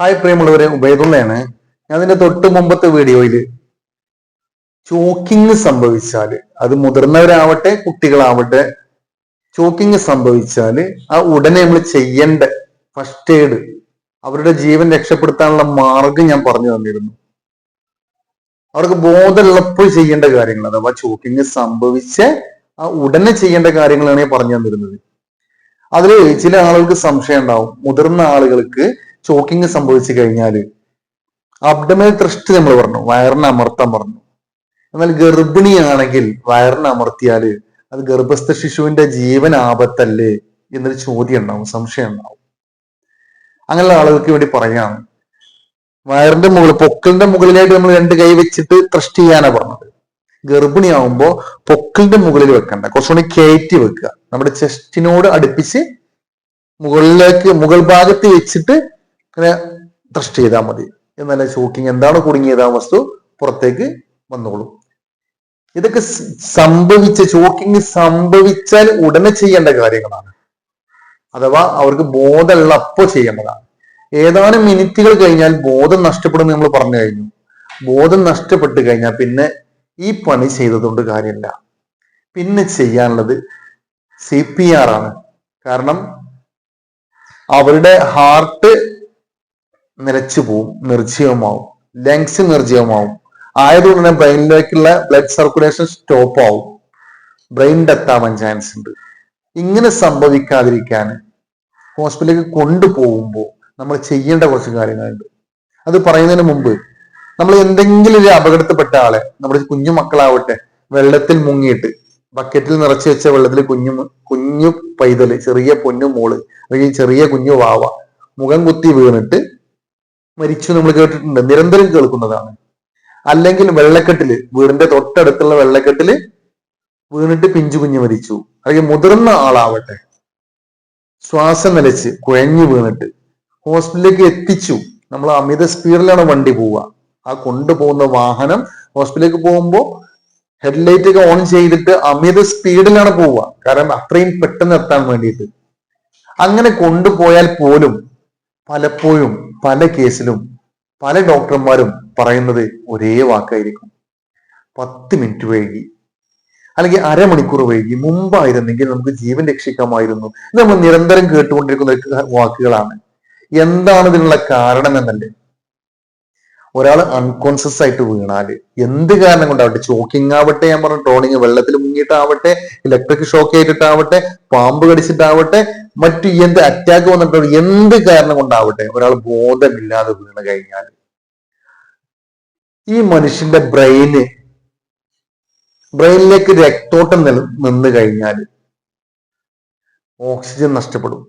Hi പ്രിയമുള്ളവരെ. ഉബൈദുള്ളയാണ്. ഞാൻ അതിന്റെ തൊട്ട് മുമ്പത്തെ വീഡിയോയിൽ ചോക്കിങ് സംഭവിച്ചാൽ അത് മുതിർന്നവരാവട്ടെ കുട്ടികളാവട്ടെ ചോക്കിങ് സംഭവിച്ചാൽ ആ ഉടനെ നമ്മൾ ചെയ്യേണ്ട ഫസ്റ്റ് എയ്ഡ് അവരുടെ ജീവൻ രക്ഷപ്പെടുത്താനുള്ള മാർഗം ഞാൻ പറഞ്ഞു തന്നിരുന്നു. അവർക്ക് ബോധമുള്ളപ്പോൾ ചെയ്യേണ്ട കാര്യങ്ങൾ അഥവാ ചോക്കിങ് സംഭവിച്ച് ആ ഉടനെ ചെയ്യേണ്ട കാര്യങ്ങളാണ് ഞാൻ പറഞ്ഞു തന്നിരുന്നത്. അതിൽ ചില ആളുകൾക്ക് സംശയം ഉണ്ടാവും. മുതിർന്ന ആളുകൾക്ക് ചോക്കിങ് സംഭവിച്ചു കഴിഞ്ഞാൽ അബ്ഡമൽ ത്രസ്റ്റ് നമ്മൾ പറഞ്ഞു വയറിനെ അമർത്താൻ പറഞ്ഞു. എന്നാൽ ഗർഭിണിയാണെങ്കിൽ വയറിനെ അമർത്തിയാൽ അത് ഗർഭസ്ഥ ശിശുവിന്റെ ജീവൻ ആപത്തല്ലേ എന്നൊരു ചോദ്യം ഉണ്ടാവും സംശയം ഉണ്ടാവും. അങ്ങനെയുള്ള ആളുകൾക്ക് വേണ്ടി പറയാണ് വയറിന്റെ മുകളിൽ പൊക്കളിന്റെ മുകളിലായിട്ട് നമ്മൾ രണ്ട് കൈ വെച്ചിട്ട് ത്രസ്റ്റ് ചെയ്യാനാ പറഞ്ഞത്. ഗർഭിണിയാവുമ്പോ പൊക്കളിന്റെ മുകളിൽ വെക്കണ്ട കുറച്ചുകൂടി കയറ്റി വെക്കുക. നമ്മുടെ ചെസ്റ്റിനോട് അടുപ്പിച്ച് മുകളിലേക്ക് മുകൾ ഭാഗത്ത് വെച്ചിട്ട് ഇങ്ങനെ ത്രസ്റ്റ് ചെയ്താൽ മതി. എന്നല്ല ഷൂട്ടിങ് എന്താണ് കുടുങ്ങിയത് ആ വസ്തു പുറത്തേക്ക് വന്നോളും. ഇതൊക്കെ സംഭവിച്ച ചോക്കിങ് സംഭവിച്ചാൽ ഉടനെ ചെയ്യേണ്ട കാര്യങ്ങളാണ്. അഥവാ അവർക്ക് ബോധമുള്ള അപ്പോ ചെയ്യേണ്ടതാണ്. ഏതാനും മിനിറ്റുകൾ കഴിഞ്ഞാൽ ബോധം നഷ്ടപ്പെടും നമ്മൾ പറഞ്ഞു കഴിഞ്ഞു. ബോധം നഷ്ടപ്പെട്ട് കഴിഞ്ഞാൽ പിന്നെ ഈ പണി ചെയ്തതുകൊണ്ട് കാര്യമില്ല. പിന്നെ ചെയ്യാനുള്ളത് സി പി ആർ ആണ്. കാരണം അവരുടെ ഹാർട്ട് നിലച്ചു പോവും നിർജീവമാവും. ലങ്സ് നിർജീവമാവും. ആയതുകൊണ്ട് തന്നെ ബ്രെയിനിലേക്കുള്ള ബ്ലഡ് സർക്കുലേഷൻ സ്റ്റോപ്പ് ആവും. ബ്രെയിൻ ഡെത്ത് ആവാൻ ചാൻസ് ഉണ്ട്. ഇങ്ങനെ സംഭവിക്കാതിരിക്കാൻ ഹോസ്പിറ്റലിലേക്ക് കൊണ്ടുപോകുമ്പോൾ നമ്മൾ ചെയ്യേണ്ട കുറച്ച് കാര്യങ്ങളുണ്ട്. അത് പറയുന്നതിന് മുമ്പ് നമ്മൾ എന്തെങ്കിലും ഒരു അപകടത്തിൽപ്പെട്ട ആളെ നമ്മുടെ കുഞ്ഞു മക്കളാവട്ടെ വെള്ളത്തിൽ മുങ്ങിയിട്ട് ബക്കറ്റിൽ നിറച്ചു വെച്ച വെള്ളത്തിൽ കുഞ്ഞു കുഞ്ഞു പൈതൽ ചെറിയ പൊന്നു മോൾ അല്ലെങ്കിൽ ചെറിയ കുഞ്ഞു വാവ മുഖം കുത്തി വീണിട്ട് മരിച്ചു നമ്മൾ കേട്ടിട്ടുണ്ട്. നിരന്തരം കേൾക്കുന്നതാണ്. അല്ലെങ്കിൽ വെള്ളക്കെട്ടിൽ വീടിന്റെ തൊട്ടടുത്തുള്ള വെള്ളക്കെട്ടിൽ വീണിട്ട് പിഞ്ചു കുഞ്ഞു മരിച്ചു. അല്ലെങ്കിൽ മുതിർന്ന ആളാവട്ടെ. ശ്വാസം നിലച്ച് കുഴഞ്ഞു വീണിട്ട് ഹോസ്പിറ്റലിലേക്ക് എത്തിച്ചു. നമ്മൾ അമിത സ്പീഡിലാണ് വണ്ടി പോവുക. ആ കൊണ്ടുപോകുന്ന വാഹനം ഹോസ്പിറ്റലിലേക്ക് പോകുമ്പോൾ ഹെഡ്ലൈറ്റ് ഒക്കെ ഓൺ ചെയ്തിട്ട് അമിത സ്പീഡിലാണ് പോവുക. കാരണം അത്രയും പെട്ടെന്ന് എത്താൻ വേണ്ടിയിട്ട്. അങ്ങനെ കൊണ്ടുപോയാൽ പോലും പലപ്പോഴും പല കേസിലും പല ഡോക്ടർമാരും പറയുന്നത് ഒരേ വാക്കായിരിക്കും. പത്ത് മിനിറ്റ് വൈകി. അല്ലെങ്കിൽ അരമണിക്കൂർ വൈകി. മുമ്പായിരുന്നെങ്കിൽ നമുക്ക് ജീവൻ രക്ഷിക്കാമായിരുന്നു. നമ്മൾ നിരന്തരം കേട്ടുകൊണ്ടിരിക്കുന്ന വാക്കുകളാണ്. എന്താണ് ഇതിനുള്ള കാരണം എന്നല്ലേ ഒരാൾ അൺകോൺഷ്യസ് ആയിട്ട് വീണാൽ എന്ത് കാരണം കൊണ്ടാവട്ടെ ചോക്കിംഗ് ആവട്ടെ ഞാൻ പറഞ്ഞു ടോണിങ് വെള്ളത്തിൽ മുങ്ങിയിട്ടാവട്ടെ ഇലക്ട്രിക് ഷോക്ക് ആയിട്ടിട്ടാവട്ടെ പാമ്പ് കടിച്ചിട്ടാവട്ടെ മറ്റു എന്ത് അറ്റാക്ക് വന്നിട്ടോ എന്ത് കാരണം കൊണ്ടാവട്ടെ ഒരാൾ ബോധമില്ലാതെ വീണ് കഴിഞ്ഞാൽ ഈ മനുഷ്യന്റെ ബ്രെയിന് ബ്രെയിനിലേക്ക് രക്തോട്ടം നിന്ന് കഴിഞ്ഞാൽ ഓക്സിജൻ നഷ്ടപ്പെടും.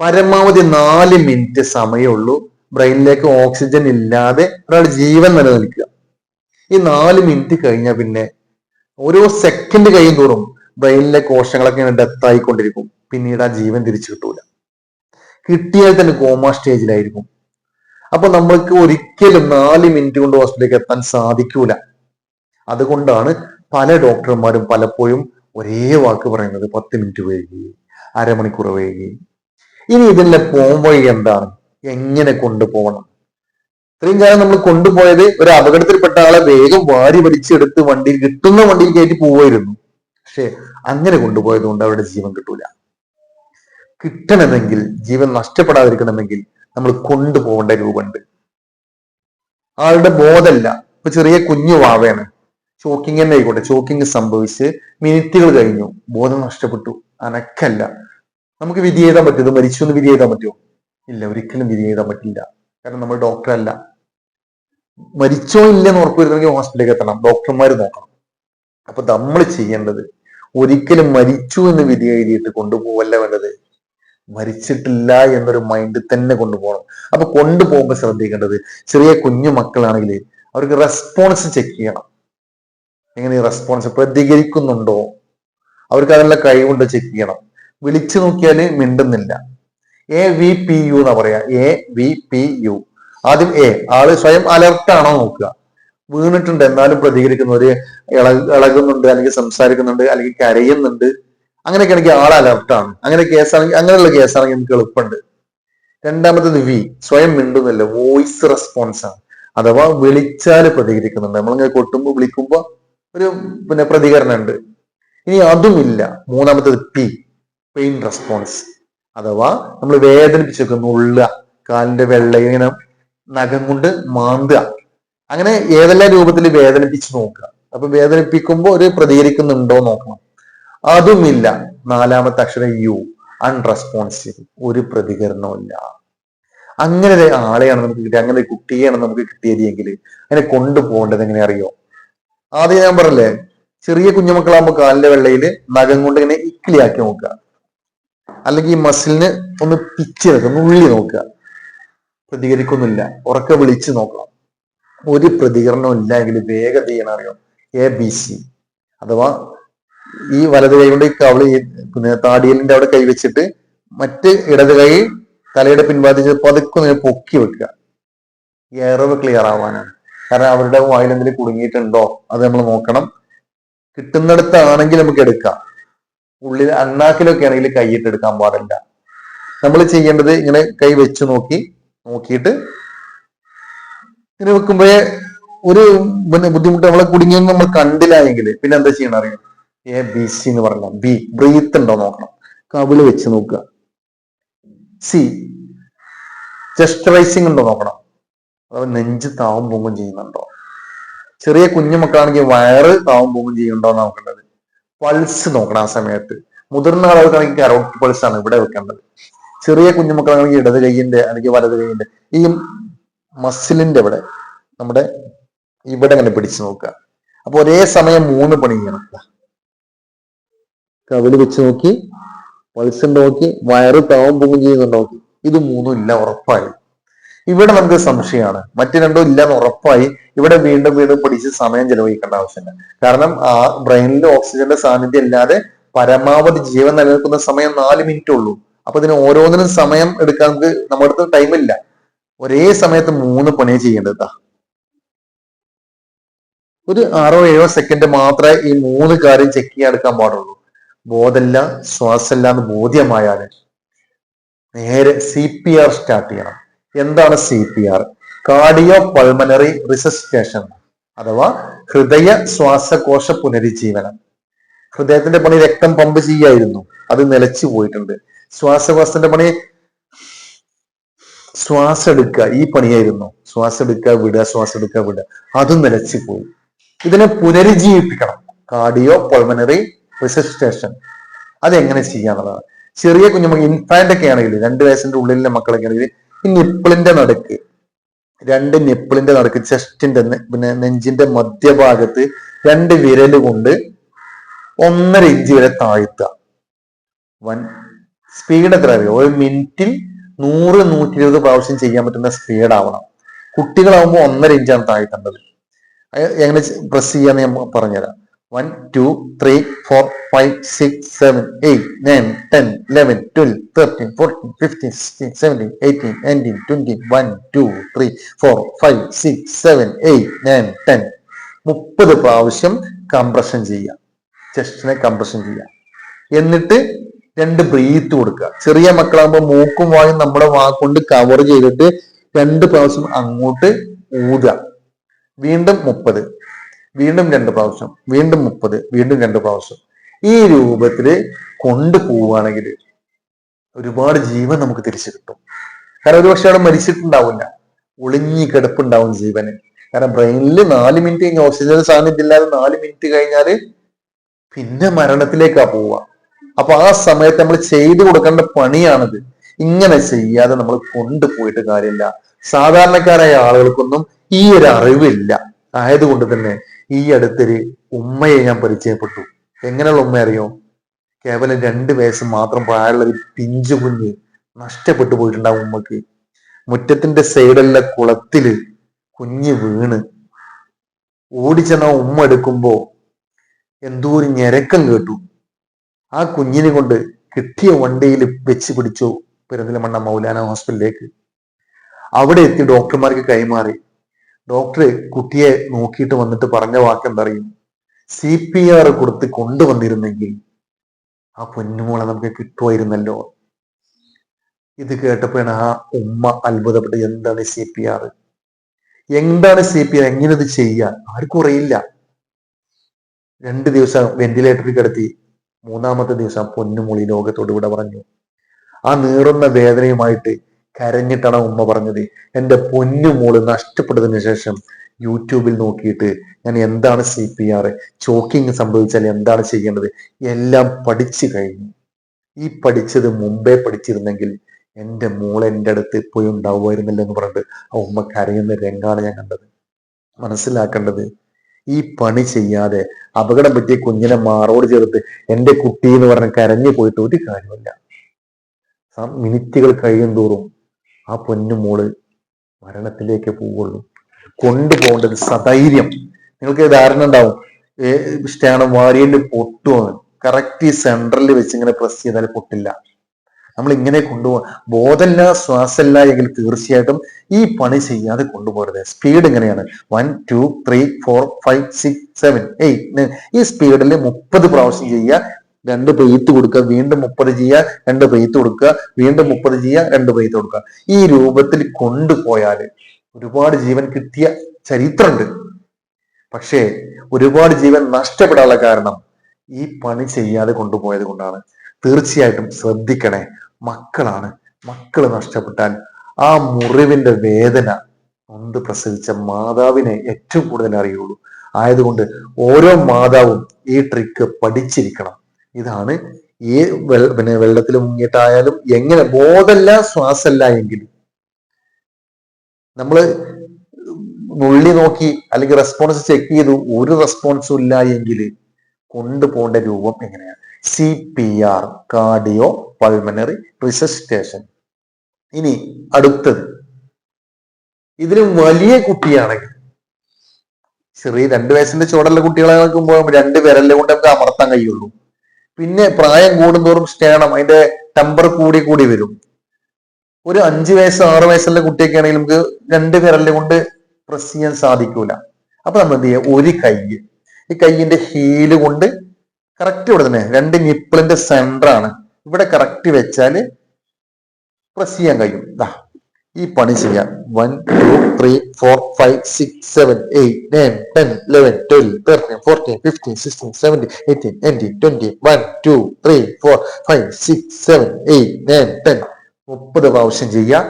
പരമാവധി നാല് മിനിറ്റ് സമയമുള്ളൂ ബ്രെയിനിലേക്ക് ഓക്സിജൻ ഇല്ലാതെ ഒരാൾ ജീവൻ നിലനിൽക്കുക. ഈ നാല് മിനിറ്റ് കഴിഞ്ഞാൽ പിന്നെ ഓരോ സെക്കൻഡ് കഴിയും തോറും ബ്രെയിനിലെ കോശങ്ങളൊക്കെ ഇങ്ങനെ ഡെത്ത് ആയിക്കൊണ്ടിരിക്കും. പിന്നീട് ആ ജീവൻ തിരിച്ചു കിട്ടൂല. കിട്ടിയാൽ തന്നെ കോമ സ്റ്റേജിലായിരിക്കും അപ്പൊ നമ്മൾക്ക് ഒരിക്കലും നാല് മിനിറ്റ് കൊണ്ട് ഹോസ്പിറ്റലിലേക്ക് എത്താൻ സാധിക്കൂല. അതുകൊണ്ടാണ് പല ഡോക്ടർമാരും പലപ്പോഴും ഒരേ വാക്ക് പറയുന്നത് പത്ത് മിനിറ്റ് വൈകി അരമണിക്കൂർ വൈകി. ഇനി ഇതിന്റെ പോംവഴി എന്താണ്? എങ്ങനെ കൊണ്ടുപോകണം? ഇത്രയും കാലം നമ്മൾ കൊണ്ടുപോയത് ഒരു അപകടത്തിൽപ്പെട്ട ആളെ വേഗം വാരി വലിച്ചെടുത്ത് വണ്ടിയിൽ കിട്ടുന്ന വണ്ടിയിൽ കയറ്റി പോവായിരുന്നു. പക്ഷെ അങ്ങനെ കൊണ്ടുപോയത് കൊണ്ട് അവരുടെ ജീവൻ കിട്ടൂല. കിട്ടണമെങ്കിൽ ജീവൻ നഷ്ടപ്പെടാതിരിക്കണമെങ്കിൽ നമ്മൾ കൊണ്ടുപോകേണ്ട രൂപമുണ്ട്. ആളുടെ ബോധമല്ല. ഇപ്പൊ ചെറിയ കുഞ്ഞു വാവയാണ്. ചോക്കിങ് തന്നെ ആയിക്കോട്ടെ. ചോക്കിങ് സംഭവിച്ച് മിനിറ്റുകൾ കഴിഞ്ഞു. ബോധം നഷ്ടപ്പെട്ടു. അനക്കല്ല. നമുക്ക് വിധി എഴുതാൻ പറ്റും ഇത് മരിച്ചു എന്ന് വിധി എഴുതാൻ പറ്റുമോ? ഇല്ല ഒരിക്കലും വിധി എഴുതാൻ പറ്റില്ല. കാരണം നമ്മൾ ഡോക്ടറല്ല മരിച്ചോ ഇല്ലെന്ന് ഉറപ്പുവരുത്തണമെങ്കിൽ ഹോസ്പിറ്റലിലേക്ക് എത്തണം. ഡോക്ടർമാർ നോക്കണം. അപ്പൊ നമ്മൾ ചെയ്യേണ്ടത് ഒരിക്കലും മരിച്ചു എന്ന് വിധി എഴുതിയിട്ട് കൊണ്ടുപോവല്ല വേണ്ടത്. മരിച്ചിട്ടില്ല എന്നൊരു മൈൻഡ് തന്നെ കൊണ്ടുപോകണം. അപ്പൊ കൊണ്ടുപോകുമ്പോൾ ശ്രദ്ധിക്കേണ്ടത് ചെറിയ കുഞ്ഞു മക്കളാണെങ്കിൽ അവർക്ക് റെസ്പോൺസ് ചെക്ക് ചെയ്യണം. എങ്ങനെ റെസ്പോൺസ് പ്രതികരിക്കുന്നുണ്ടോ? അവർക്ക് അതിനുള്ള കഴിവുണ്ടോ ചെക്ക് ചെയ്യണം. വിളിച്ചു നോക്കിയാൽ മിണ്ടുന്നില്ല. എ വി പി യു എന്നാ പറയാ. എ വി പി യു ആദ്യം എ ആൾ സ്വയം അലർട്ട് ആണോ നോക്കുക. വീണിട്ടുണ്ട് എന്നാലും പ്രതികരിക്കുന്നവര് ഇള ഇളകുന്നുണ്ട് അല്ലെങ്കിൽ സംസാരിക്കുന്നുണ്ട് അല്ലെങ്കിൽ കരയുന്നുണ്ട്. അങ്ങനെയൊക്കെ ആണെങ്കിൽ ആൾ അലർട്ടാണ് അങ്ങനെ കേസാണെങ്കിൽ അങ്ങനെയുള്ള കേസാണെങ്കിൽ നമുക്ക് എളുപ്പമുണ്ട്. രണ്ടാമത്തത് വി സ്വയം മിണ്ടുന്നില്ല. വോയിസ് റെസ്പോൺസ് ആണ്. അഥവാ വിളിച്ചാൽ പ്രതികരിക്കുന്നുണ്ട്. നമ്മളിങ്ങനെ കൊട്ടുമ്പോൾ വിളിക്കുമ്പോൾ ഒരു പിന്നെ പ്രതികരണം ഉണ്ട് ഇനി അതുമില്ല. മൂന്നാമത്തത് പി പെയിൻ റെസ്പോൺസ് അഥവാ നമ്മൾ വേദനിപ്പിച്ചേക്ക് നുള്ളുക കാലിന്റെ വെള്ള ഇങ്ങനെ നഖം കൊണ്ട് മാന്തുക. അങ്ങനെ ഏതെല്ലാം രൂപത്തിൽ വേദനിപ്പിച്ച് നോക്കുക. അപ്പൊ വേദനിപ്പിക്കുമ്പോൾ ഒരു പ്രതികരിക്കുന്നുണ്ടോ നോക്കണം. അതുമില്ല. നാലാമത്തെ അക്ഷരം യു. അൺറെസ്പോൺസീവ് ഒരു പ്രതികരണവും ഇല്ല. അങ്ങനെ ആളെയാണ് നമുക്ക് കിട്ടിയത്. അങ്ങനെ കുട്ടിയെയാണ് നമുക്ക് കിട്ടിയത് എങ്കിൽ അതിനെ കൊണ്ടുപോകേണ്ടത് എങ്ങനെ അറിയോ? ആദ്യം ഞാൻ പറഞ്ഞില്ലേ ചെറിയ കുഞ്ഞുമക്കളാകുമ്പോൾ കാലിന്റെ വെള്ളയിൽ നഖം കൊണ്ട് ഇങ്ങനെ ഇക്കിളിയാക്കി നോക്കുക. അല്ലെങ്കിൽ ഈ മസിലിന് ഒന്ന് പിച്ച് നോക്കുക ഉള്ളി നോക്കുക. പ്രതികരിക്കുന്നില്ല. ഉറക്കെ വിളിച്ച് നോക്കണം. ഒരു പ്രതികരണവും ഇല്ല എങ്കിൽ വേഗത ചെയ്യണം അറിയോ? എ ബി സി അഥവാ ഈ വലത് കൈ കൊണ്ട് കവൾ പിന്നെ താടിയലിന്റെ അവിടെ കൈവച്ചിട്ട് മറ്റ് ഇടത് കൈ തലയുടെ പിൻഭാഗത്ത് പതുക്കൊന്ന് പൊക്കി വെക്കുക. എയറവ് ക്ലിയർ ആവാനാണ്. കാരണം അവരുടെ വായിൽ എന്തെങ്കിലും കുടുങ്ങിയിട്ടുണ്ടോ? അത് നമ്മൾ നോക്കണം. കിട്ടുന്നിടത്താണെങ്കിൽ നമുക്ക് എടുക്കാം. ഉള്ളിൽ അണ്ണാക്കിലൊക്കെ ആണെങ്കിൽ കൈയിട്ട് എടുക്കാൻ പാടില്ല. നമ്മൾ ചെയ്യേണ്ടത് ഇങ്ങനെ കൈ വെച്ച് നോക്കി നോക്കിയിട്ട് ഇങ്ങനെ വെക്കുമ്പോഴേ ഒരു പിന്നെ ബുദ്ധിമുട്ട് നമ്മളെ കുടുങ്ങിയെന്ന് നമ്മൾ കണ്ടില്ല എങ്കിൽ പിന്നെ എന്താ ചെയ്യണം അറിയാം? എ ബി സി എന്ന് പറഞ്ഞ ബി ബ്രീത്ത് ഉണ്ടോ നോക്കണം. കവിൾ വെച്ച് നോക്കുക. സി ചെസ്റ്റ് ഉണ്ടോ നോക്കണം. അതോ നെഞ്ച് താവും പോകും ചെയ്യുന്നുണ്ടോ? ചെറിയ കുഞ്ഞു മക്കളാണെങ്കിൽ വയറ് താവും പോകും ചെയ്യുന്നുണ്ടോ നോക്കേണ്ടത്. പൾസ് നോക്കണം ആ സമയത്ത്. മുതിർന്ന ആളുകൾക്കാണെങ്കിൽ കരോട്ട് പൾസ് ആണ് ഇവിടെ വെക്കേണ്ടത്. ചെറിയ കുഞ്ഞുമക്കളാണെങ്കിൽ ഇടത് കൈയിന്റെ അല്ലെങ്കിൽ വലത് കൈയിന്റെ ഈ മസിലിന്റെ ഇവിടെ നമ്മുടെ ഇവിടെ ഇങ്ങനെ പിടിച്ചു നോക്കുക. അപ്പൊ ഒരേ സമയം മൂന്ന് പണി ചെയ്യണം. കവിൾ വെച്ച് നോക്കി പൾസ് നോക്കി വയറ് താവും പൊങ്ങും ചെയ്യുന്നുണ്ടോ നോക്കി. ഇത് മൂന്നും ഇല്ല ഉറപ്പായി. ഇവിടെ നമുക്ക് സംശയമാണ്. മറ്റു രണ്ടും ഇല്ലാന്ന് ഉറപ്പായി ഇവിടെ വീണ്ടും വീണ്ടും പിടിച്ച് സമയം ചെലവഴിക്കേണ്ട ആവശ്യമില്ല. കാരണം ആ ബ്രെയിനിൽ ഓക്സിജന്റെ സാന്നിധ്യം ഇല്ലാതെ പരമാവധി ജീവൻ നിലനിൽക്കുന്ന സമയം നാല് മിനിറ്റ് ഉള്ളൂ. അപ്പൊ ഇതിന് ഓരോന്നിനും സമയം എടുക്കാൻ നമുക്ക് നമ്മുടെ അടുത്ത് ടൈമില്ല ഒരേ സമയത്ത് മൂന്ന് പണിയെ ചെയ്യേണ്ടതാ ഒരു ആറോ ഏഴോ സെക്കൻഡ് മാത്രമേ ഈ മൂന്ന് കാര്യം ചെക്ക് ചെയ്യാൻ എടുക്കാൻ പാടുള്ളൂ. ബോധമില്ല ശ്വാസമില്ല എന്ന് ബോധ്യമായാൽ നേരെ സി പി ആർ സ്റ്റാർട്ട് ചെയ്യണം. എന്താണ് C P R cardio pulmonary resuscitation അഥവാ ഹൃദയ ശ്വാസകോശ പുനരുജ്ജീവനം. ഹൃദയത്തിന്റെ പണി രക്തം പമ്പ് ചെയ്യായിരുന്നു. അത് നിലച്ചു പോയിട്ടുണ്ട്. ശ്വാസകോശത്തിന്റെ പണി ശ്വാസം എടുക്കുക ഈ പണിയായിരുന്നു. ശ്വാസം എടുക്കുക വിടുക ശ്വാസം എടുക്കുക വിടുക. അതും നിലച്ചു പോയി. ഇതിനെ പുനരുജ്ജീവിപ്പിക്കണം. കാർഡിയോ പൾമനറി റിസസിറ്റേഷൻ അതെങ്ങനെ ചെയ്യാന്നുള്ളതാണ്. ചെറിയ കുഞ്ഞുമക്കൾ ഇൻഫാന്റ് ഒക്കെ ആണെങ്കിൽ രണ്ട് വയസ്സിന്റെ ഉള്ളിലെ മക്കളൊക്കെ ആണെങ്കിൽ ഈ നിപ്പിളിന്റെ നടുക്ക് രണ്ട് നിപ്പിളിന്റെ നടുക്ക് ചെസ്റ്റിന്റെ പിന്നെ നെഞ്ചിന്റെ മധ്യഭാഗത്ത് രണ്ട് വിരൽ കൊണ്ട് ഒന്നര ഇഞ്ച് വരെ താഴ്ത്തുക. വൻ സ്പീഡ് എത്ര അറിയാം? ഒരു മിനിറ്റിൽ നൂറ് നൂറ്റി ഇരുപത് പ്രാവശ്യം ചെയ്യാൻ പറ്റുന്ന സ്പീഡ് ആവണം. കുട്ടികളാവുമ്പോൾ ഒന്നര ഇഞ്ചാണ് താഴ്ത്തേണ്ടത്. എങ്ങനെ പ്രസ് ചെയ്യാന്ന് ഞാൻ പറഞ്ഞുതരാം. One two three four five six seven eight nine ten eleven twelve thirteen fourteen fifteen sixteen seventeen eighteen nineteen twenty one two three four five six seven eight nine ten മുപ്പത് പ്രാവശ്യം compression ചെയ്യുക. ചെസ്റ്റിനെ compression ചെയ്യുക. എന്നിട്ട് രണ്ട് breath കൊടുക്കുക. ചെറിയ മക്കളാകുമ്പോൾ മൂക്കും വായും നമ്മുടെ വാക്കൊണ്ട് കവർ ചെയ്തിട്ട് രണ്ട് പ്രാവശ്യം അങ്ങോട്ട് ഊതുക. വീണ്ടും മുപ്പത്. വീണ്ടും രണ്ട് പ്രാവശ്യം. വീണ്ടും മുപ്പത്. വീണ്ടും രണ്ട് പ്രാവശ്യം. ഈ രൂപത്തിൽ കൊണ്ടുപോവുകയാണെങ്കിൽ ഒരുപാട് ജീവൻ നമുക്ക് തിരിച്ചു കിട്ടും. കാരണം ഒരുപക്ഷെ അവിടെ മരിച്ചിട്ടുണ്ടാവില്ല. ഒളിഞ്ഞി കിടപ്പുണ്ടാവും ജീവന്. കാരണം ബ്രെയിനിൽ നാല് മിനിറ്റ് കഴിഞ്ഞ ഓക്സിജൻ സാന്നിധ്യം ഇല്ലാതെ നാല് മിനിറ്റ് കഴിഞ്ഞാൽ പിന്നെ മരണത്തിലേക്കാ പോവുക. അപ്പൊ ആ സമയത്ത് നമ്മൾ ചെയ്തു കൊടുക്കേണ്ട പണിയാണിത്. ഇങ്ങനെ ചെയ്യാതെ നമ്മൾ കൊണ്ടുപോയിട്ട് കാര്യമില്ല. സാധാരണക്കാരായ ആളുകൾക്കൊന്നും ഈ ഒരു അറിവില്ല. ആയതുകൊണ്ട് തന്നെ ഈ അടുത്തൊരു ഉമ്മയെ ഞാൻ പരിചയപ്പെട്ടു. എങ്ങനെയുള്ള ഉമ്മ അറിയോ കേവലം രണ്ട് വയസ്സ് മാത്രം പ്രായമുള്ള ഒരു പിഞ്ചു കുഞ്ഞ് നഷ്ടപ്പെട്ടു പോയിട്ടുണ്ടാവും ഉമ്മക്ക്. മുറ്റത്തിന്റെ സൈഡല്ല കുളത്തിൽ കുഞ്ഞ് വീണ്. ഓടിച്ചെന്ന ഉമ്മ എടുക്കുമ്പോ എന്തോ ഒരു ഞെരക്കം കേട്ടു. ആ കുഞ്ഞിനെ കൊണ്ട് കിട്ടിയ വണ്ടിയിൽ വെച്ച് പിടിച്ചു പെരുന്തലമണ്ണ മൗലാന ഹോസ്പിറ്റലിലേക്ക്. അവിടെ എത്തി ഡോക്ടർമാർക്ക് കൈമാറി. ഡോക്ടർ കുട്ടിയെ നോക്കിയിട്ട് വന്നിട്ട് പറഞ്ഞ വാക്ക് എന്തറിയും സി പി ആർ കൊടുത്ത് കൊണ്ടുവന്നിരുന്നെങ്കിൽ ആ പൊന്നുമോളെ നമുക്ക് കിട്ടുമായിരുന്നല്ലോ. ഇത് കേട്ടപ്പോഴാണ് ആ ഉമ്മ അത്ഭുതപ്പെട്ട്. എന്താണ് സി പി ആർ എന്താണ് സി പി ആർ എങ്ങനെ ഇത് ചെയ്യാൻ ആർക്കും അറിയില്ല. രണ്ട് ദിവസം വെന്റിലേറ്ററിൽ കിടത്തി മൂന്നാമത്തെ ദിവസം പൊന്നുമൊളി ലോകത്തോട് ഇവിടെ പറഞ്ഞു. ആ നീറുന്ന വേദനയുമായിട്ട് കരഞ്ഞിട്ടാണ് ഉമ്മ പറഞ്ഞത്. എന്റെ പൊന്നുമോൾ നഷ്ടപ്പെട്ടതിന് ശേഷം യൂട്യൂബിൽ നോക്കിയിട്ട് ഞാൻ എന്താണ് സി പി ആർ ചോക്കിങ് സംഭവിച്ചാൽ എന്താണ് ചെയ്യേണ്ടത്? എല്ലാം പഠിച്ചു കഴിഞ്ഞു. ഈ പഠിച്ചത് മുമ്പേ പഠിച്ചിരുന്നെങ്കിൽ എന്റെ മോൾ എന്റെ അടുത്ത് പോയി ഉണ്ടാവുമായിരുന്നില്ല എന്ന് പറഞ്ഞിട്ട് ആ ഉമ്മ കരയുന്ന രംഗാണ് ഞാൻ കണ്ടത്. മനസ്സിലാക്കേണ്ടത് ഈ പണി ചെയ്യാതെ അപകടം പറ്റിയ കുഞ്ഞിനെ മാറോട് ചേർത്ത് എന്റെ കുട്ടി എന്ന് പറഞ്ഞ് കരഞ്ഞു പോയിട്ട് ഒരു കാര്യമില്ല മിനിറ്റുകൾ കഴിയും തോറും ആ പൊന്നുമോൾ മരണത്തിലേക്ക് പോവുള്ളൂ. കൊണ്ടുപോകേണ്ടത് സധൈര്യം. നിങ്ങൾക്ക് ധാരണ ഉണ്ടാവും. സ്റ്റാണ് വാരിയൽ പൊട്ടുമെന്ന് കറക്റ്റ് ഈ സെൻട്രലിൽ വെച്ച് ഇങ്ങനെ പ്രസ് ചെയ്താൽ പൊട്ടില്ല. നമ്മൾ ഇങ്ങനെ കൊണ്ടുപോകാൻ ബോധമില്ല ശ്വാസമില്ല എങ്കിൽ തീർച്ചയായിട്ടും ഈ പണി ചെയ്യാതെ കൊണ്ടുപോകരുത്. സ്പീഡ് ഇങ്ങനെയാണ്. One two three four five six seven eight ഈ സ്പീഡിൽ മുപ്പത് പ്രാവശ്യം ചെയ്യുക. രണ്ട് പെയ്ത്ത് കൊടുക്കുക. വീണ്ടും മുപ്പത് ചെയ്യുക. രണ്ട് പെയ്ത്ത് കൊടുക്കുക. വീണ്ടും മുപ്പത് ചെയ്യുക. രണ്ട് പെയ്ത്ത് കൊടുക്കുക. ഈ രൂപത്തിൽ കൊണ്ടുപോയാൽ ഒരുപാട് ജീവൻ കിട്ടിയ ചരിത്രമുണ്ട്. പക്ഷേ ഒരുപാട് ജീവൻ നഷ്ടപ്പെടാനുള്ള കാരണം ഈ പണി ചെയ്യാതെ കൊണ്ടുപോയത് കൊണ്ടാണ്. തീർച്ചയായിട്ടും ശ്രദ്ധിക്കണേ മക്കളാണ്. മക്കൾ നഷ്ടപ്പെട്ടാൽ ആ മുറിവിന്റെ വേദന നൊന്ത് പ്രസവിച്ച മാതാവിനെ ഏറ്റവും കൂടുതൽ അറിയുള്ളൂ. ആയതുകൊണ്ട് ഓരോ മാതാവും ഈ ട്രിക്ക് പഠിച്ചിരിക്കണം. ഇതാണ് ഈ വെള്ള പിന്നെ വെള്ളത്തിൽ മുങ്ങിയിട്ടായാലും എങ്ങനെ ബോധമല്ല ശ്വാസമല്ല എങ്കിലും നമ്മൾ നുള്ളി നോക്കി അല്ലെങ്കിൽ റെസ്പോൺസ് ചെക്ക് ചെയ്തു ഒരു റെസ്പോൺസും ഇല്ല എങ്കിൽ കൊണ്ടുപോകേണ്ട രൂപം എങ്ങനെയാണ് C P R cardio pulmonary resuscitation ഇനി അടുത്തത്. ഇതിന് വലിയ കുട്ടിയാണെങ്കിൽ ചെറിയ രണ്ട് വയസ്സിന്റെ ചുവടുള്ള കുട്ടികളെ നോക്കുമ്പോൾ രണ്ട് വിരലിനെ കൊണ്ട് നമുക്ക് അമർത്താൻ കഴിയുള്ളൂ. പിന്നെ പ്രായം കൂടുന്തോറും സ്റ്റേണം അതിന്റെ ടെമ്പർ കൂടി കൂടി വരും. ഒരു അഞ്ച് വയസ്സ് ആറ് വയസ്സുള്ള കുട്ടിയൊക്കെ ആണെങ്കിൽ നമുക്ക് രണ്ട് വിരലിനെ കൊണ്ട് പ്രസ് ചെയ്യാൻ സാധിക്കൂല. അപ്പൊ നമ്മൾ എന്ത് ചെയ്യുക? ഒരു കൈ. ഈ കൈയിന്റെ ഹീൽ കൊണ്ട് കറക്റ്റ് ഇവിടെ തന്നെ രണ്ട് നിപ്പിളിന്റെ സെന്റർ ആണ്. ഇവിടെ കറക്റ്റ് വെച്ചാൽ പ്രസ് ചെയ്യാൻ കഴിയും. ദാ ഈ പണി ചെയ്യാം. One two three four five six seven eight nine ten eleven twelve thirteen fourteen fifteen sixteen seventeen eighteen nineteen twenty one two three four five six seven eight nine ten മുപ്പത് പ്രാവശ്യം ചെയ്യുക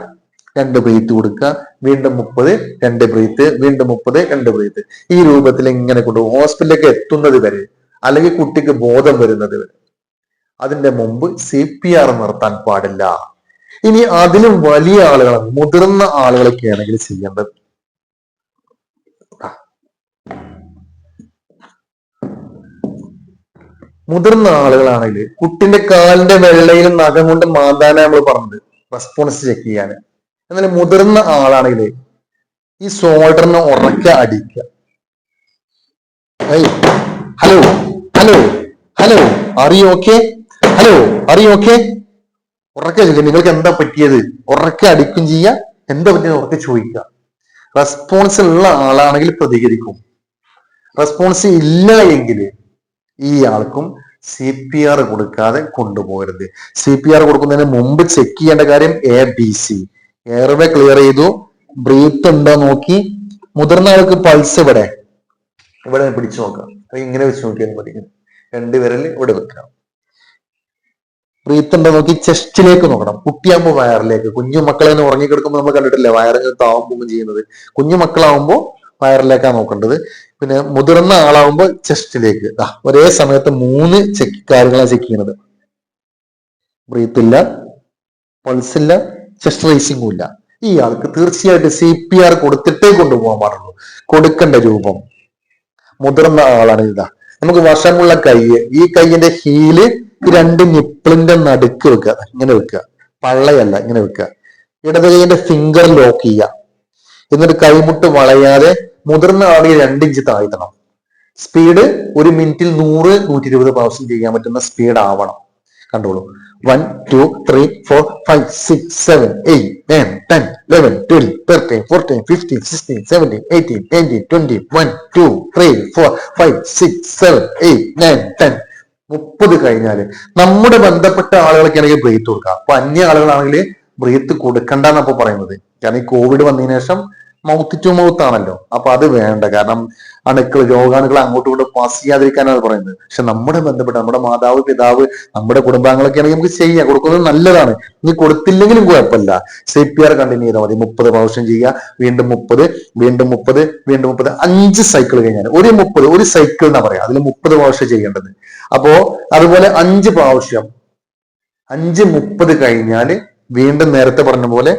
രണ്ട് ബ്രീത്ത് കൊടുക്കുക വീണ്ടും മുപ്പത് രണ്ട് breath വീണ്ടും മുപ്പത് രണ്ട് ബ്രീത്ത് ഈ രൂപത്തിൽ ഇങ്ങനെ കൊണ്ടുപോകും ഹോസ്പിറ്റലിലേക്ക് എത്തുന്നത് വരെ അല്ലെങ്കിൽ കുട്ടിക്ക് ബോധം വരുന്നത് വരെ. അതിന്റെ മുമ്പ് സി പി ആർ നിർത്താൻ പാടില്ല. ഇനി അതിലും വലിയ ആളുകൾ മുതിർന്ന ആളുകളൊക്കെ ആണെങ്കിൽ ചെയ്യേണ്ടത്. മുതിർന്ന ആളുകളാണെങ്കിൽ കുട്ടിന്റെ കാലിന്റെ വെള്ളയിലും നഖം കൊണ്ട് മാന്താനാണ് നമ്മൾ പറഞ്ഞത്. റെസ്പോൺസ് ചെക്ക് ചെയ്യാൻ എന്നാൽ മുതിർന്ന ആളാണെങ്കിൽ ഈ സോൾഡറിനെ ഉറക്ക അടിക്കുക. Hello hello hello are you okay hello are you okay ഉറക്ക ചോദിക്കുക നിങ്ങൾക്ക് എന്താ പറ്റിയത്? ഉറക്ക അടിക്കും ചെയ്യുക എന്താ പറ്റിയത് ഉറക്കെ ചോദിക്കുക. റെസ്പോൺസ് ഉള്ള ആളാണെങ്കിൽ പ്രതികരിക്കും. റെസ്പോൺസ് ഇല്ല എങ്കിൽ ഈ ആൾക്കും സി പി ആർ കൊടുക്കാതെ കൊണ്ടുപോകരുത്. സി പി ആർ കൊടുക്കുന്നതിന് മുമ്പ് ചെക്ക് ചെയ്യേണ്ട കാര്യം A B C airway clear ചെയ്തു. ബ്രീത്ത് ഉണ്ടോ നോക്കി. മുതിർന്ന ആൾക്ക് പൾസ് ഇവിടെ ഇവിടെ പിടിച്ചു നോക്കാം. ഇങ്ങനെ വെച്ച് നോക്കിയാൽ മതി. രണ്ട് വിരൽ ഇവിടെ വെക്കാം. ബ്രീത്ത് ഉണ്ടോ നോക്കി. ചെസ്റ്റിലേക്ക് നോക്കണം. കുട്ടിയാകുമ്പോൾ വയറിലേക്ക് കുഞ്ഞു മക്കളെ ഉറങ്ങിക്കിടക്കുമ്പോൾ നമ്മൾ കണ്ടിട്ടില്ലേ? വയറിന് താവുമ്പോൾ ചെയ്യുന്നത്. കുഞ്ഞു മക്കളാവുമ്പോൾ വയറിലേക്കാണ് നോക്കേണ്ടത്. പിന്നെ മുതിർന്ന ആളാവുമ്പോൾ ചെസ്റ്റിലേക്ക്. ഒരേ സമയത്ത് മൂന്ന് ചെക്ക് കാര്യങ്ങളാണ് ചെക്ക് ചെയ്യുന്നത്. ബ്രീത്ത് ഇല്ല പൾസ് ഇല്ല ചെസ്റ്റ് റേസിംഗും ഇല്ല. ഈ ആൾക്ക് തീർച്ചയായിട്ടും സി പി ആർ കൊടുത്തിട്ടേ കൊണ്ടുപോകാൻ പാടുള്ളൂ. കൊടുക്കേണ്ട രൂപം. മുതിർന്ന ആളാണ് ഇതാ. നമുക്ക് വശമുള്ള കൈ ഈ കൈയിന്റെ ഹീൽ രണ്ട് നിപ്പിളിന്റെ നടുക്ക് വെക്കുക. ഇങ്ങനെ വെക്കുക. പള്ളയല്ല ഇങ്ങനെ വെക്കുക. ഇടത് കൈയിന്റെ ഫിംഗർ ലോക്ക് ചെയ്യുക. എന്നിട്ട് കൈമുട്ട് വളയാതെ മുതിർന്ന ആളിൽ രണ്ടിഞ്ച് താഴ്ത്തണം. സ്പീഡ് ഒരു മിനിറ്റിൽ നൂറ് നൂറ്റി ഇരുപത് പ്രാവശ്യം ചെയ്യാൻ പറ്റുന്ന സ്പീഡ് ആവണം. കണ്ടോളൂ. One two three four five six seven eight nine ten eleven twelve thirteen fourteen fifteen sixteen seventeen eighteen nineteen twenty one two three four five six seven eight nine ten മുപ്പത് കഴിഞ്ഞാൽ നമ്മുടെ ബന്ധപ്പെട്ട ആളുകൾക്ക് ആണെങ്കിൽ breath കൊടുക്കാം. അപ്പൊ അന്യ ആളുകളാണെങ്കിൽ ബ്രീത്ത് കൊടുക്കണ്ടെന്നപ്പോ പറയുന്നത്. കാരണം ഈ കോവിഡ് വന്നതിന് ശേഷം മൗത്ത് ടു മൗത്ത് ആണല്ലോ. അപ്പൊ അത് വേണ്ട. കാരണം അണുക്കൾ രോഗാണുക്കൾ അങ്ങോട്ടും ഇങ്ങോട്ടും പാസ് ചെയ്യാതിരിക്കാനാണ് പറയുന്നത്. പക്ഷെ നമ്മുടെ ബന്ധപ്പെട്ട നമ്മുടെ മാതാവ് പിതാവ് നമ്മുടെ കുടുംബാംഗങ്ങളൊക്കെ ആണെങ്കിൽ നമുക്ക് ചെയ്യാം. കൊടുക്കുന്നത് നല്ലതാണ്. ഇനി കൊടുത്തില്ലെങ്കിലും കുഴപ്പമില്ല. സി പി ആർ കണ്ടിന്യൂ ചെയ്താൽ മതി. മുപ്പത് പ്രാവശ്യം ചെയ്യുക വീണ്ടും മുപ്പത് വീണ്ടും മുപ്പത് വീണ്ടും മുപ്പത്. അഞ്ച് സൈക്കിൾ കഴിഞ്ഞാൽ ഒരു മുപ്പത് ഒരു സൈക്കിൾ എന്നാ പറയാം. അതിൽ മുപ്പത് പ്രാവശ്യം ചെയ്യേണ്ടത്. അപ്പോ അതുപോലെ അഞ്ച് പ്രാവശ്യം അഞ്ച് മുപ്പത് കഴിഞ്ഞാൽ വീണ്ടും നേരത്തെ പറഞ്ഞ പോലെ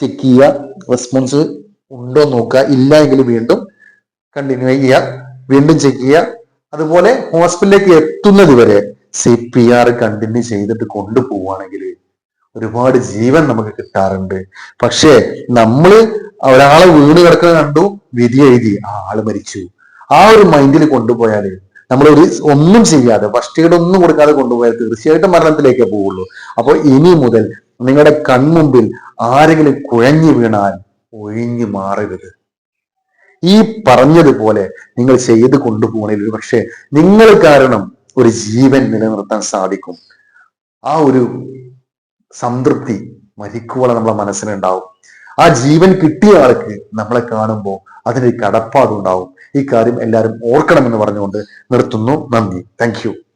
ചെക്ക് ചെയ്യുക റെസ്പോൺസ് ഉണ്ടോ നോക്കുക ഇല്ല എങ്കിൽ വീണ്ടും കണ്ടിന്യൂ ചെയ്യുക വീണ്ടും ചെക്ക് ചെയ്യുക. അതുപോലെ ഹോസ്പിറ്റലിലേക്ക് എത്തുന്നത് വരെ സി പി ആർ കണ്ടിന്യൂ ചെയ്തിട്ട് കൊണ്ടുപോവുകയാണെങ്കിൽ ഒരുപാട് ജീവൻ നമുക്ക് കിട്ടാറുണ്ട്. പക്ഷേ നമ്മൾ ഒരാളെ വീണ് കിടക്കുന്നത് കണ്ടു വിധി എഴുതി ആ ആൾ മരിച്ചു. ആ ഒരു മൈൻഡിൽ കൊണ്ടുപോയാൽ നമ്മൾ ഒരു ഒന്നും ചെയ്യാതെ ഫസ്റ്റ് എയ്ഡ് ഒന്നും കൊടുക്കാതെ കൊണ്ടുപോയാൽ തീർച്ചയായിട്ടും മരണത്തിലേക്കേ പോവുള്ളൂ. അപ്പോൾ ഇനി മുതൽ നിങ്ങളുടെ കൺമുമ്പിൽ ആരെങ്കിലും കുഴഞ്ഞു വീണാൽ ഒഴിഞ്ഞു മാറരുത്. ഈ പറഞ്ഞതുപോലെ നിങ്ങൾ ചെയ്ത് കൊണ്ടുപോകണമെങ്കിൽ പക്ഷേ നിങ്ങൾ കാരണം ഒരു ജീവൻ നിലനിർത്താൻ സാധിക്കും. ആ ഒരു സംതൃപ്തി മരിക്കുവോളം നമ്മളെ മനസ്സിലുണ്ടാവും. ആ ജീവൻ കിട്ടിയ ആൾക്ക് നമ്മളെ കാണുമ്പോൾ അതിനൊരു കടപ്പാടുണ്ടാവും. ഈ കാര്യം എല്ലാവരും ഓർക്കണമെന്ന് പറഞ്ഞുകൊണ്ട് നിർത്തുന്നു. നന്ദി. താങ്ക്